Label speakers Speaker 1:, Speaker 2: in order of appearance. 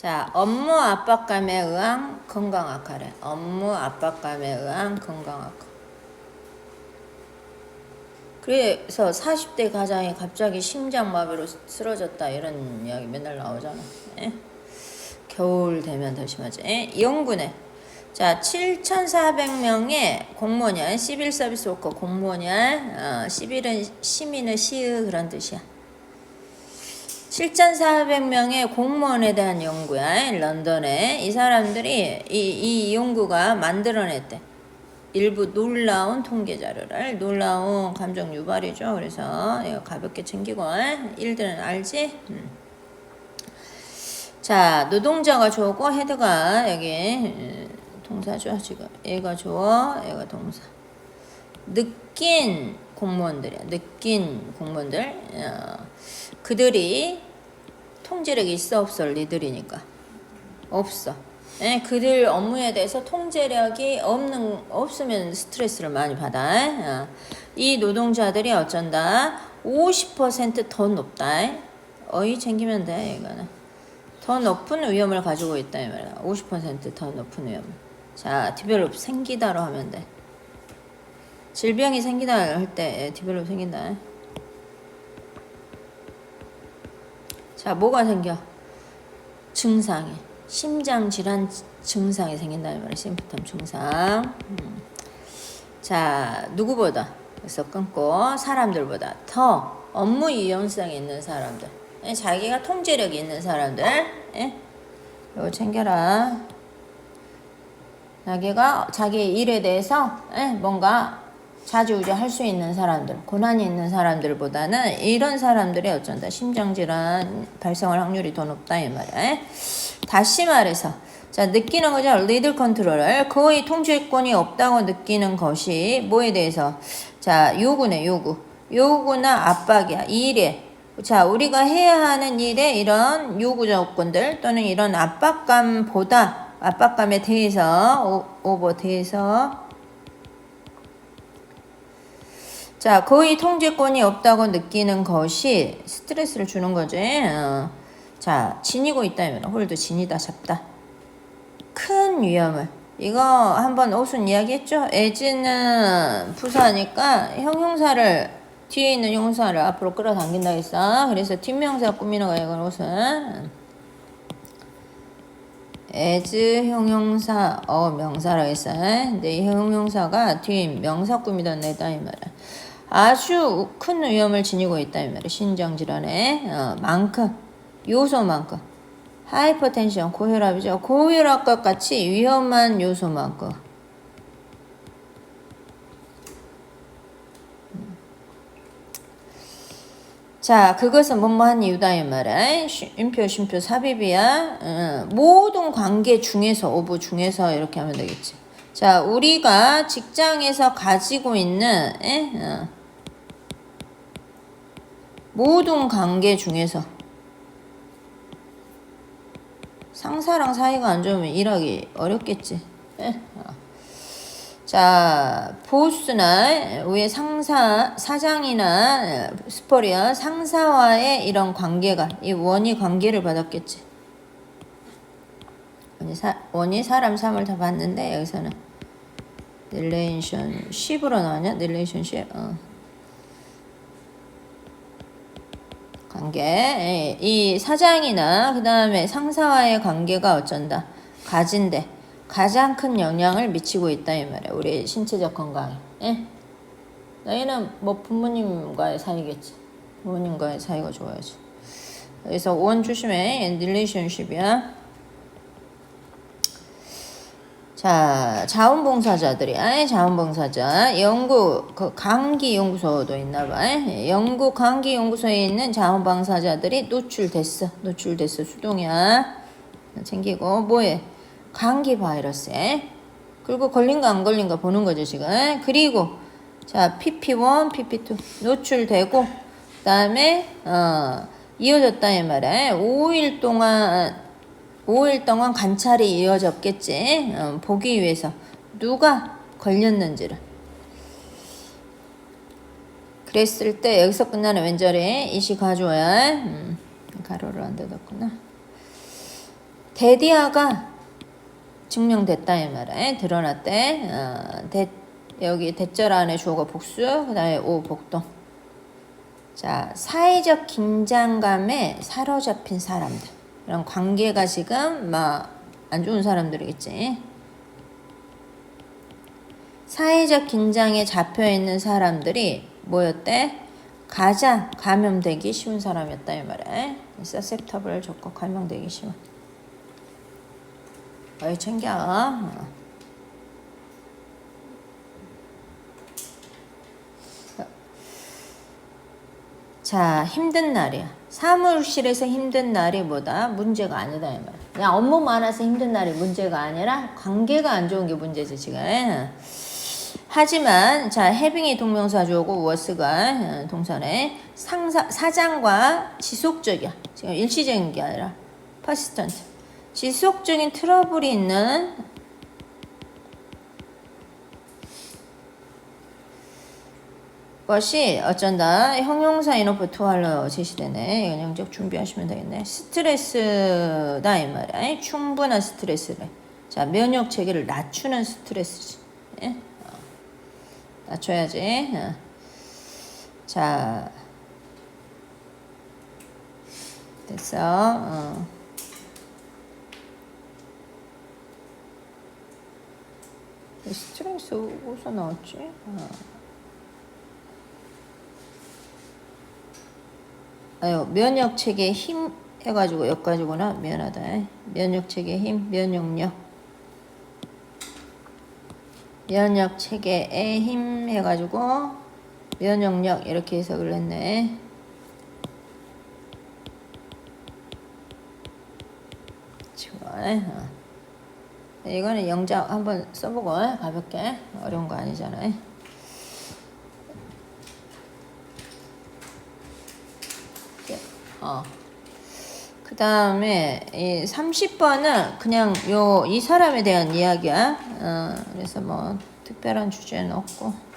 Speaker 1: 자, 업무 압박감에 의한 건강 악화래. 업무 압박감에 의한 건강 악화. 그래서 40대 가장이 갑자기 심장마비로 쓰러졌다 이런 이야기 맨날 나오잖아. 예? 겨울 되면 더 심하지. 예? 연구네. 자, 7,400명의 공무원이야. 시빌 서비스 워커 공무원이야. 어, 시빌은 시민의 시의 그런 뜻이야. 7,400명의 공무원에 대한 연구야. 런던에. 이 사람들이 이, 이 연구가 만들어냈대. 일부 놀라운 통계 자료를 놀라운 감정 유발이죠. 그래서 가볍게 챙기고 일들은 알지? 음. 자, 노동자가 좋고 헤드가 여기 음, 동사죠. 지금 얘가 좋아, 얘가 동사. 느낀 공무원들이야. 느낀 공무원들. 어, 그들이 통제력이 있어 없어 리들이니까 없어. 예, 그들 업무에 대해서 통제력이 없는 없으면 스트레스를 많이 받아. 어. 이 노동자들이 어쩐다 50%더 높다. 어이 챙기면 돼 이거는 더 높은 위험을 가지고 있다 이 말이야. 50%더 높은 위험. 자, 디벨롭 생기다로 하면 돼. 질병이 생기다 할 때 디벨롭 생긴다. 자, 뭐가 생겨? 증상이. 심장 질환 증상이 생긴다는 말이야. 심부텀 증상. 음. 자, 누구보다 그래서 끊고 사람들보다 더 업무 유연성이 있는 사람들. 예, 자기가 통제력이 있는 사람들. 예? 이거 챙겨라. 자기가 자기 일에 대해서 예, 뭔가 자주우지 할 수 있는 사람들, 고난이 있는 사람들보다는 이런 사람들이 어쩐다 심장질환 발생할 확률이 더 높다 이 말이야. 다시 말해서 자 느끼는 거죠. 리드 컨트롤을 거의 통제권이 없다고 느끼는 것이 뭐에 대해서 자 요구네 요구 요구나 압박이야 일에 자 우리가 해야 하는 일에 이런 요구 조건들 또는 이런 압박감보다 압박감에 대해서 오, 오버 대해서 자, 거의 통제권이 없다고 느끼는 것이 스트레스를 주는 거지. 어. 자, 지니고 있다면 홀도 지니다 잡다. 큰 위험을. 이거 한번 옷은 이야기했죠? 에즈는 부사니까 형용사를 뒤에 있는 형용사를 앞으로 끌어당긴다 했어. 그래서 뒷명사 꾸미는 거야, 이건 옷은. as 형용사 어 명사라고 했어. 근데 이 형용사가 뒤에 명사 꾸미다 내다 이 말이야. 아주 큰 위험을 지니고 있다 이 말이야. 신장 질환에 어, 만큼 요소만큼 하이퍼텐션 고혈압이죠. 고혈압과 같이 위험한 요소만큼 자, 그것은 뭐뭐한 이유다 이 말이야. 쉼표, 쉼표, 삽입이야. 어, 모든 관계 중에서, 오브 중에서 이렇게 하면 되겠지. 자, 우리가 직장에서 가지고 있는 에? 어. 모든 관계 중에서 상사랑 사이가 안 좋으면 일하기 어렵겠지. 에? 어. 자, 보스나 위에 상사, 사장이나 스포리어 상사와의 이런 관계가 이 원이 관계를 받았겠지. 원이, 사, 원이 사람 삼을 다 봤는데 여기서는 릴레이션십으로 나왔냐? 릴레이션십. 어. 관계. 예, 이 사장이나 그 다음에 상사와의 관계가 어쩐다. 가진대. 가장 큰 영향을 미치고 있다 이 말이야. 우리 신체적 건강에. 예? 너희는 뭐 부모님과의 사이겠지. 부모님과의 사이가 좋아야지. 그래서 원 조심해. 릴레이션십이야. 자, 자원봉사자들이, 아 자원봉사자, 영국, 그 강기 연구소도 있나 봐. 영국 강기 연구소에 있는 자원봉사자들이 노출됐어. 노출됐어. 수동이야. 챙기고, 뭐해? 감기 바이러스에 그리고 걸린가 안 걸린가 보는 거죠 지금 그리고 자 PP1, PP2 노출되고 그 다음에 어, 이어졌다 이 말에 5일 동안 5일 동안 관찰이 이어졌겠지. 어, 보기 위해서. 누가 걸렸는지를. 그랬을 때 여기서 끝나는 왼절에. 이시 가져와야 음, 가로를 안 닫았구나. 대디아가 증명됐다 이 말에. 드러났대. 어, 대, 여기 대절 안에 주어가 복수, 그다음에 오 복동. 자 사회적 긴장감에 사로잡힌 사람들 이런 관계가 지금 막 안 좋은 사람들이겠지. 사회적 긴장에 잡혀 있는 사람들이 뭐였대? 가장 감염되기 쉬운 사람이었다 이 말에. susceptible 적고 감염되기 쉬운. 어이 챙겨. 자, 힘든 날이야. 사무실에서 힘든 날이 뭐다? 문제가 아니다, 이 말. 그냥 업무 많아서 힘든 날이 문제가 아니라 관계가 안 좋은 게 문제지, 지금. 하지만, 자, 해빙이 동명사주고 워스가 동사네. 상사, 사장과 지속적이야. 지금 일시적인 게 아니라, persistent. 지속적인 트러블이 있는 것이 어쩐다 형용사 인어프 투할러 제시되네 연영적 준비하시면 되겠네 스트레스다 이 말이야 충분한 스트레스를 자 면역 체계를 낮추는 스트레스지 예? 어. 낮춰야지 어. 자 됐어 어. 스트레스 어디서 나왔지? 어. 아유 면역 체계 힘 해가지고 여기까지구나 미안하다. 면역 체계 힘 면역력. 면역 체계에 힘 해가지고 면역력 이렇게 해석을 했네. 좋아 어. 이거는 영작 한번 써보고 가볍게. 어려운 거 아니잖아요 어. 그 다음에 이 30번은 그냥 요 이 사람에 대한 이야기야. 어, 그래서 뭐 특별한 주제는 없고.